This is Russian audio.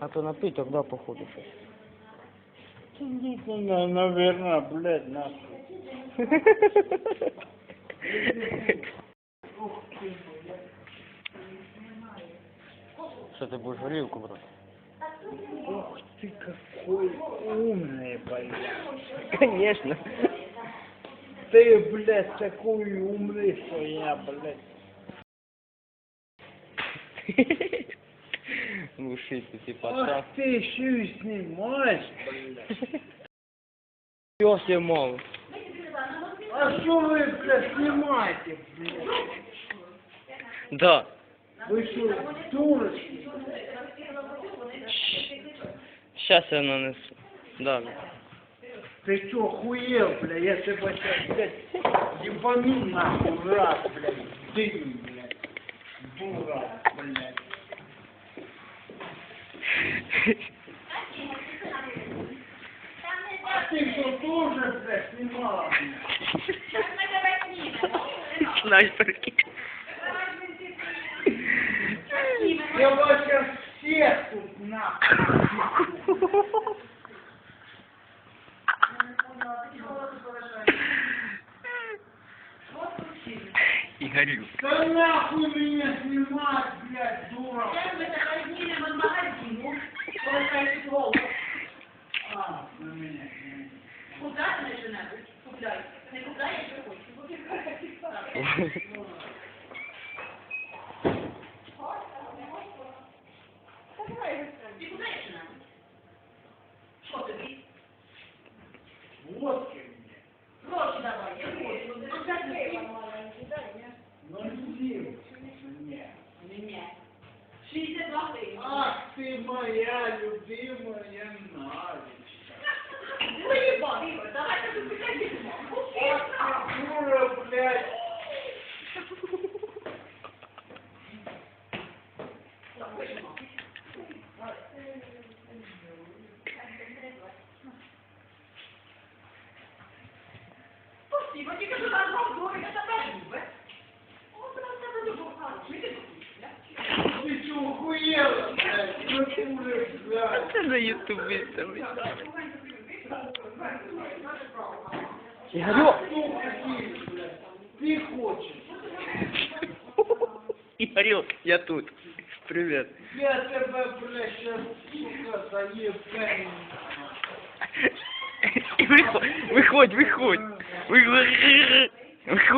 А то напиток, да, походу, щось. На- наверное, блядь, нахуй. Ух ты, блядь. Що ти будеш горілку брати? Ух ты, какой умный, блядь. Конечно. Ты, блядь, такой умный, что я, блядь. Глуши ты типа Ах ты еще и снимаешь, блядь. Все снимал. А что вы, блядь, снимаете, блядь? Да. Вы что, дурочки? Сейчас я нанесу. Да. Ты что, хуел, бля, я тебя сейчас, блядь, ебану нахуй раз, блядь, дым, блядь, дура, блядь. А что, тоже, блядь, снимала, блядь? Снайперки. Я вас сейчас всех тут нахуй. Игорю. Да нахуй меня снимать, блядь, дура. А, на меня. Водки мне. Ну, иди. Нет. Ах ты моя любимая Надечка. Ах ты дура, блядь. Ты что, охуела, блядь? Ну ты уже, блядь. Це на ютубі там. Ігорю! Кто хотел, блядь? Ты хочешь. Ігорю, я тут. Привет. Я тебя, блядь, сейчас, сука, заебаю. Виходь, виходь. Виходь. Виходь.